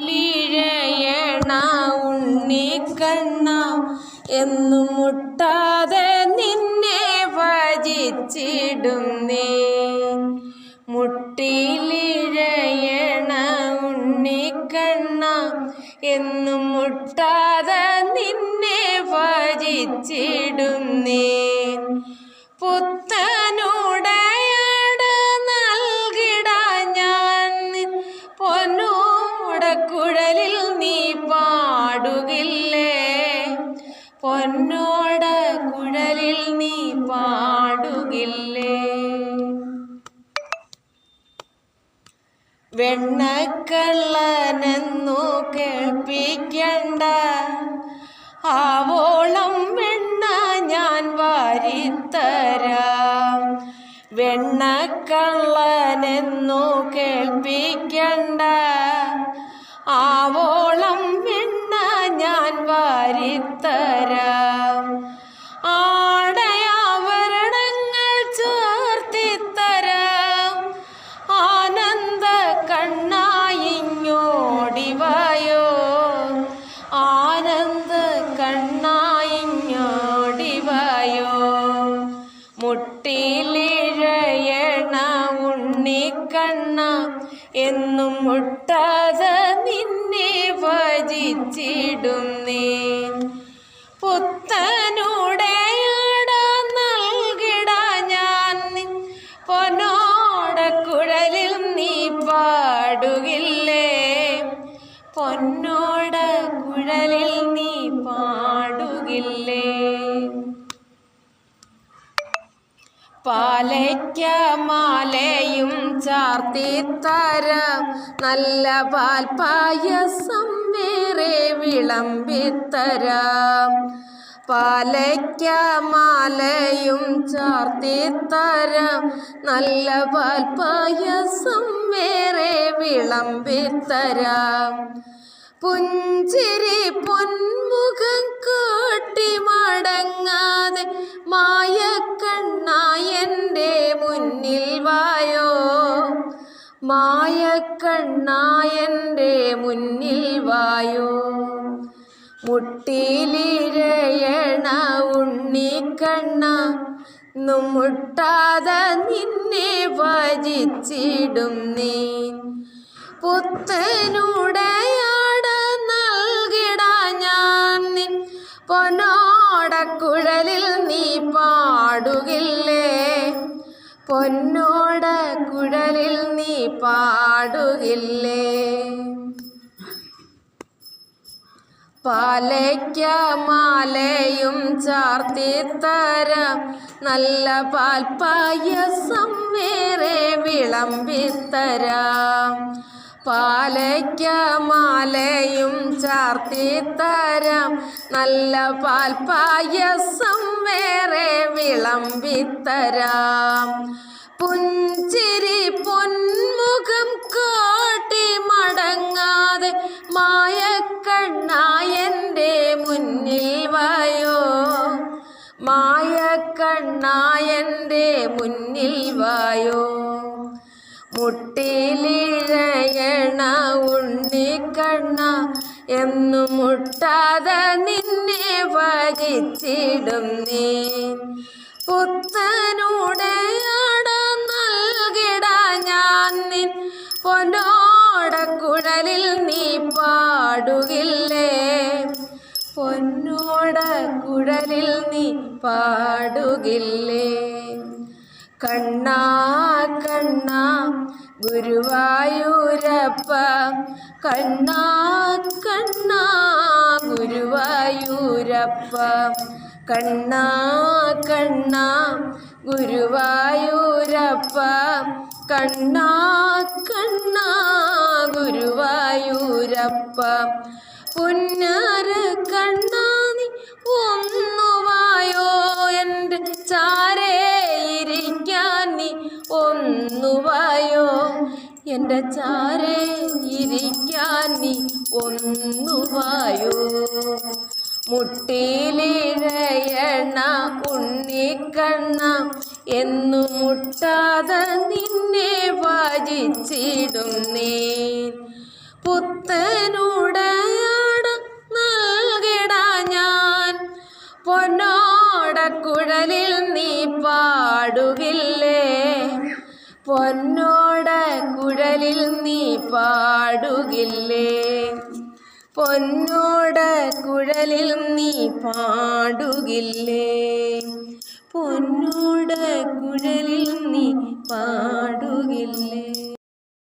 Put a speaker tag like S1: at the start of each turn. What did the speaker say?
S1: ലീഴയണ ഉണ്ണിക്കണ്ണ എന്നും മുട്ടാതെ നിന്നെ ഭജിച്ചിടുന്നേ മുട്ടിയിലിഴയണ ഉണ്ണിക്കണ്ണ എന്നും മുട്ടാതെ നിന്നെ ഭജിച്ചിടും പാടുകില്ലേ? വെണ്ണക്കള്ളനെന്നു കേൾപ്പിക്കണ്ട. ആവോളം വെണ്ണ ഞാൻ വാരിത്തരാം. വെണ്ണക്കള്ളനെന്നു കേൾപ്പിക്കണ്ട. ആവോളം വെണ്ണ ഞാൻ വാരിത്തരാം മുട്ടിലിഴയണ ഉണ്ണിക്കണ്ണ എന്നും മുട്ടാതെ നിന്നെ ഭജിച്ചിടും നീ പുത്തനുടയാട നൽകിട ഞാൻ. നീ നീ പാടുകില്ലേ? പാലയ്ക്ക മാലയും ചാർത്തിത്തരം നല്ല പാൽപ്പായസം വേറെ വിളമ്പിത്തരാം പാലയ്ക്ക മാലയും ചാർത്തിത്തരം നല്ല പാൽപ്പായസം വേറെ വിളമ്പിത്തരാം പുഞ്ചിരി പൊന്മുഖം കാട്ടി മടങ്ങാതെ മായക്കണ്ണായന്റെ മുന്നിൽ വായോ? മുട്ടിലിഴയണ ഉണ്ണിക്കണ്ണ ും മുട്ടാതെ നിന്നെ ഭജിച്ചിടും നീ. പുത്തനുടയാട നൽകിട ഞാൻ നിൻ പൊന്നോടക്കുഴലിൽ നീ പാടുകില്ലേ പൊന്നോട കുഴലിൽ നീ പാടുകില്ലേ? പാലയ്ക്ക മാലയും ചാർത്തിത്തരാം നല്ല പാൽപ്പായസം വേറെ വിളമ്പിത്തരാം. പാലയ്ക്ക മാലയും ചാർത്തിത്തരാം നല്ല പാൽപ്പായസം വേറെ വിളമ്പിത്തരാം. പുഞ്ചിരി പൊന്മുഖം കാട്ടി മടങ്ങാതെ മായക്കണ്ണായന്റെ മുന്നിൽ വായോ. മായക്കണ്ണായന്റെ മുന്നിൽ വായോ. മുട്ടിലിഴയണ ഉണ്ണിക്കണ്ണ എന്നു മുട്ടാതെ നിന്നെ വരിച്ചിടും നീ. പുത്തനുടയാട നൽകിട ഞാൻ നിൻ പൊന്നോടക്കുഴലിൽ നീ പാടുകില്ലേ? പൊന്നോട കുഴലിൽ നീ പാടുകില്ലേ? കണ്ണാ കണ്ണാ ഗുരുവായൂരപ്പ. കണ്ണാ കണ്ണാ ഗുരുവായൂരപ്പ. കണ്ണാ കണ്ണാ ഗുരുവായൂരപ്പ. കണ്ണാ കണ്ണാ ഗുരുവായൂരപ്പ. പുന്നാര കണ്ണാ നീ ഒന്നുവായോ എന്റെ ചാരേ ഇരിക്കാൻ നീ ഒന്നുവായോ? മുട്ടിയിലിഴയണ ഉണ്ണിക്കണ്ണ എന്നു മുട്ടാതെ നിന്നെ ഭജിച്ചിടും നീ പുത്തനുടയാട നൽകിട ഞാൻ. നീ പാടുകില്ലേ പൊന്നോട കുഴലിൽ നീ പാടുകില്ലേ? പൊന്നോട കുഴലിൽ നീ പാടുകില്ലേ? പൊന്നോട കുഴലിൽ നീ പാടുകില്ലേ?